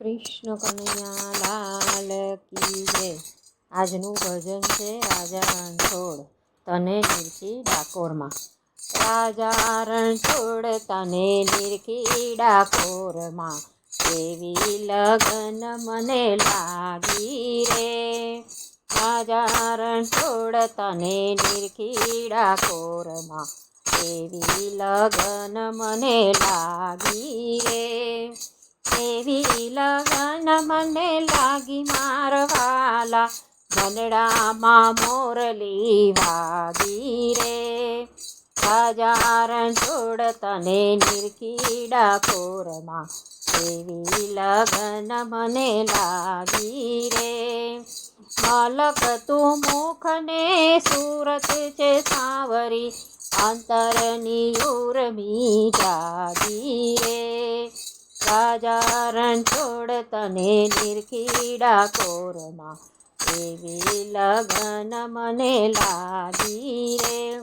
કૃષ્ણ કનૈયા લાલ કી જય. આજનું ભજન છે રાજા રણછોડ તને નિરખી ડાકોરમાં. રાજા રણછોડ તને નિરખી ડાકોરમાં. એવી લગન મને લાગી રે. રાજા રણછોડ તને નિરખી ડાકોરમાં. એવી લગન મને લાગી રે. એવી લગન મને લાગી મારવાલા. ગનડામાં મોરલી વાગી રે. રાજા છોડ તને નિરખીડા કોરમાં. એવી લગન મને લાગી રે. મલક તું મુખને સુરત છે સાવરી. અંતરની ઉર્મી જાગી રે. રાજા છોડ તને નિરખીડા કોરમાં એવી લગન મને લાગી રે.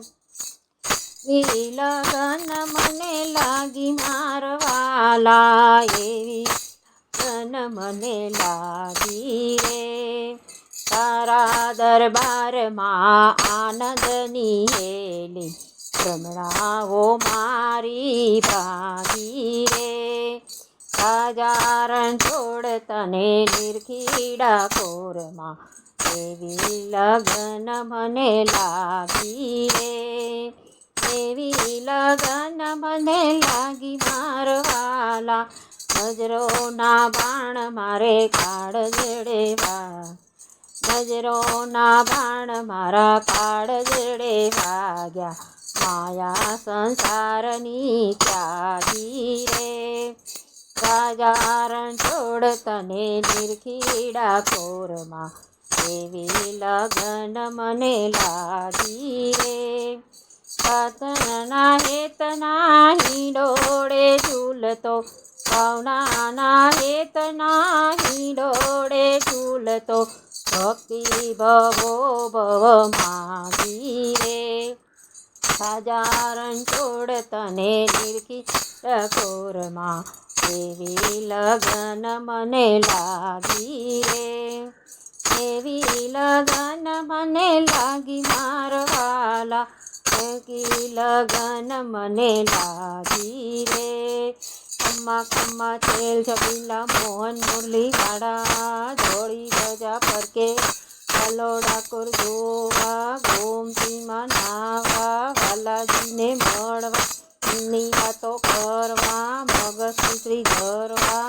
એવી લગન મને લાગી મારવાલા. એવી લગન મને લાગી રે. તારા દરબારમાં આનંદની હેલી રમણાઓ મારી ભાગી રે. રાજા છોડ તને નિર્ખીડા કોરમાં એવી લગન મને લાગી રે. એવી લગન મને લાગી મારવાલા નજરોના બાણ મારે કાળ જડેવા. નજરોના બાણ મારા કાળ જડે વાગ્યા માયા સંસારની ત્યાગી રે. રાજા છોડ તને નિર્ખીડા કોરમાં એવી લગન મને લાગી રે. પતનના હેતના હિંડોળે ઝૂલતો પવનાના હેતના હિંડોળે ઝૂલતો ભક્તિ ભવો ભવ માગી રે. હજારણ છોડ તને નિર્ખી ટકોરમાં એવી લગન મને લાગી રે એવી લગન મને લાગી મારવાલા એવી લગન મને લાગી રે ખમ્મા ખમ્મા તેલ છબીલા મોહન મુરલી વાડા જોડી ગજા પરકે ચાલો ડાકોર જોવા ગોમતીમાં નાવા વાલાજીને મળવા ની વાતો કરવા મગજ શ્રી ધરવા